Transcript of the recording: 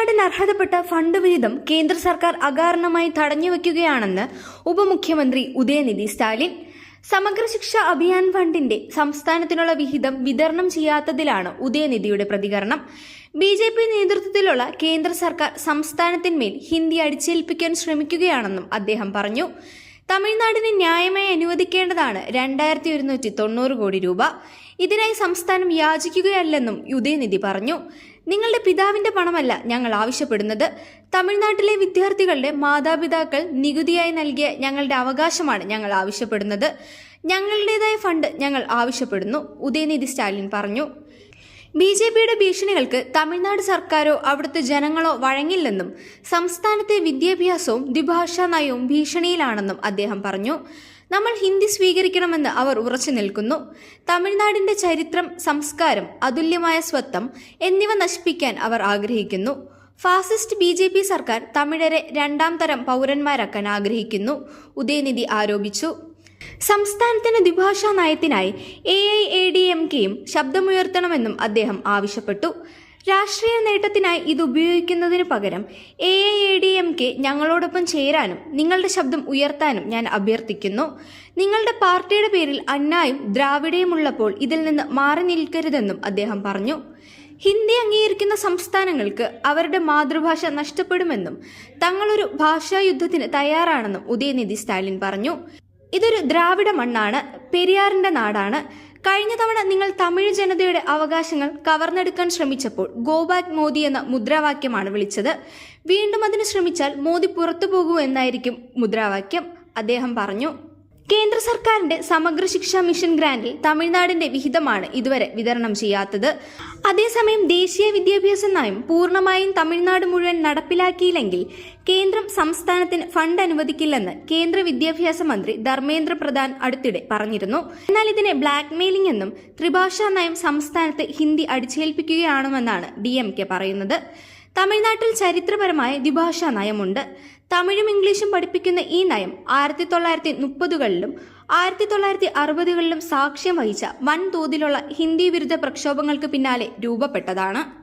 തമിഴ്നാടിന് അർഹതപ്പെട്ട ഫണ്ട് വിഹിതം കേന്ദ്ര സർക്കാർ അകാരണമായി തടഞ്ഞുവെക്കുകയാണെന്ന് ഉപമുഖ്യമന്ത്രി ഉദയനിധി സ്റ്റാലിൻ. സമഗ്ര ശിക്ഷ അഭിയാൻ ഫണ്ടിന്റെ സംസ്ഥാനത്തിനുള്ള വിഹിതം വിതരണം ചെയ്യാത്തതിലാണ് ഉദയനിധിയുടെ പ്രതികരണം. ബി ജെ പി നേതൃത്വത്തിലുള്ള കേന്ദ്ര സർക്കാർ സംസ്ഥാനത്തിന്മേൽ ഹിന്ദി അടിച്ചേൽപ്പിക്കാൻ ശ്രമിക്കുകയാണെന്നും അദ്ദേഹം പറഞ്ഞു. തമിഴ്നാടിന് ന്യായമായി അനുവദിക്കേണ്ടതാണ് രണ്ടായിരത്തി ഒരുന്നൂറ്റി തൊണ്ണൂറ് കോടി രൂപ. ഇതിനായി സംസ്ഥാനം യാചിക്കുകയല്ലെന്നും ഉദയനിധി പറഞ്ഞു. നിങ്ങളുടെ പിതാവിന്റെ പണമല്ല ഞങ്ങൾ ആവശ്യപ്പെടുന്നത്. തമിഴ്നാട്ടിലെ വിദ്യാർത്ഥികളുടെ മാതാപിതാക്കൾ നികുതിയായി നൽകിയ ഞങ്ങളുടെ അവകാശമാണ് ഞങ്ങൾ ആവശ്യപ്പെടുന്നത്. ഞങ്ങളുടേതായ ഫണ്ട് ഞങ്ങൾ ആവശ്യപ്പെടുന്നു ഉദയനിധി സ്റ്റാലിൻ പറഞ്ഞു. ബി ജെ പിയുടെ ഭീഷണികൾക്ക് തമിഴ്നാട് സർക്കാരോ അവിടുത്തെ ജനങ്ങളോ വഴങ്ങില്ലെന്നും സംസ്ഥാനത്തെ വിദ്യാഭ്യാസവും ദ്വിഭാഷാ നയവും ഭീഷണിയിലാണെന്നും അദ്ദേഹം പറഞ്ഞു. നമ്മൾ ഹിന്ദി സ്വീകരിക്കണമെന്ന് അവർ ഉറച്ചു നിൽക്കുന്നു. തമിഴ്നാടിന്റെ ചരിത്രം സംസ്കാരം അതുല്യമായ സ്വത്വം എന്നിവ നശിപ്പിക്കാൻ അവർ ആഗ്രഹിക്കുന്നു. ഫാസിസ്റ്റ് ബി ജെ പി സർക്കാർ തമിഴരെ രണ്ടാം തരം പൗരന്മാരാക്കാൻ ആഗ്രഹിക്കുന്നു ഉദയനിധി ആരോപിച്ചു. സംസ്ഥാനത്തിന് ദ്വിഭാഷാ നയത്തിനായി A I A D M കെയും ശബ്ദമുയർത്തണമെന്നും അദ്ദേഹം ആവശ്യപ്പെട്ടു. രാഷ്ട്രീയ നേട്ടത്തിനായി ഇത് ഉപയോഗിക്കുന്നതിന് പകരം A I A D M K ഞങ്ങളോടൊപ്പം ചേരാനും നിങ്ങളുടെ ശബ്ദം ഉയർത്താനും ഞാൻ അഭ്യർത്ഥിക്കുന്നു. നിങ്ങളുടെ പാർട്ടിയുടെ പേരിൽ അന്നായും ദ്രാവിഡയും ഉള്ളപ്പോൾ ഇതിൽ നിന്ന് മാറി നിൽക്കരുതെന്നും അദ്ദേഹം പറഞ്ഞു. ഹിന്ദി അംഗീകരിക്കുന്ന സംസ്ഥാനങ്ങൾക്ക് അവരുടെ മാതൃഭാഷ നഷ്ടപ്പെടുമെന്നും തങ്ങളൊരു ഭാഷാ യുദ്ധത്തിന് തയ്യാറാണെന്നും ഉദയനിധി സ്റ്റാലിൻ പറഞ്ഞു. ഇതൊരു ദ്രാവിഡ മണ്ണാണ് പെരിയാറിന്റെ നാടാണ്. കഴിഞ്ഞ തവണ നിങ്ങൾ തമിഴ് ജനതയുടെ അവകാശങ്ങൾ കവർന്നെടുക്കാൻ ശ്രമിച്ചപ്പോൾ ഗോബാക് മോദി എന്ന മുദ്രാവാക്യമാണ് വിളിച്ചത്. വീണ്ടും അതിന് ശ്രമിച്ചാൽ മോദി പുറത്തു പോകൂ എന്നായിരിക്കും മുദ്രാവാക്യം. അദ്ദേഹം പറഞ്ഞു കേന്ദ്ര സർക്കാരിന്റെ സമഗ്ര ശിക്ഷാ മിഷൻ ഗ്രാന്റിൽ തമിഴ്നാടിന്റെ വിഹിതമാണ് ഇതുവരെ വിതരണം ചെയ്യാത്തത്. അതേസമയം ദേശീയ വിദ്യാഭ്യാസ നയം പൂർണമായും തമിഴ്നാട് മുഴുവൻ നടപ്പിലാക്കിയില്ലെങ്കിൽ കേന്ദ്രം സംസ്ഥാനത്തിന് ഫണ്ട് അനുവദിക്കില്ലെന്ന് കേന്ദ്ര വിദ്യാഭ്യാസ മന്ത്രി ധർമ്മേന്ദ്ര പ്രധാൻ അടുത്തിടെ പറഞ്ഞിരുന്നു. എന്നാൽ ഇതിനെ ബ്ലാക്ക്മെയിലിംഗ് എന്നും ത്രിഭാഷാ നയം സംസ്ഥാനത്ത് ഹിന്ദി അടിച്ചേൽപ്പിക്കുകയാണെന്നാണ് ഡി പറയുന്നത്. തമിഴ്നാട്ടിൽ ചരിത്രപരമായ ദ്വിഭാഷാ നയമുണ്ട്. തമിഴും ഇംഗ്ലീഷും പഠിപ്പിക്കുന്ന ഈ നയം ആയിരത്തി തൊള്ളായിരത്തി മുപ്പതുകളിലും ആയിരത്തി തൊള്ളായിരത്തി അറുപതുകളിലും സാക്ഷ്യം വഹിച്ച വൻതോതിലുള്ള ഹിന്ദി വിരുദ്ധ പ്രക്ഷോഭങ്ങൾക്ക് പിന്നാലെ രൂപപ്പെട്ടതാണ്.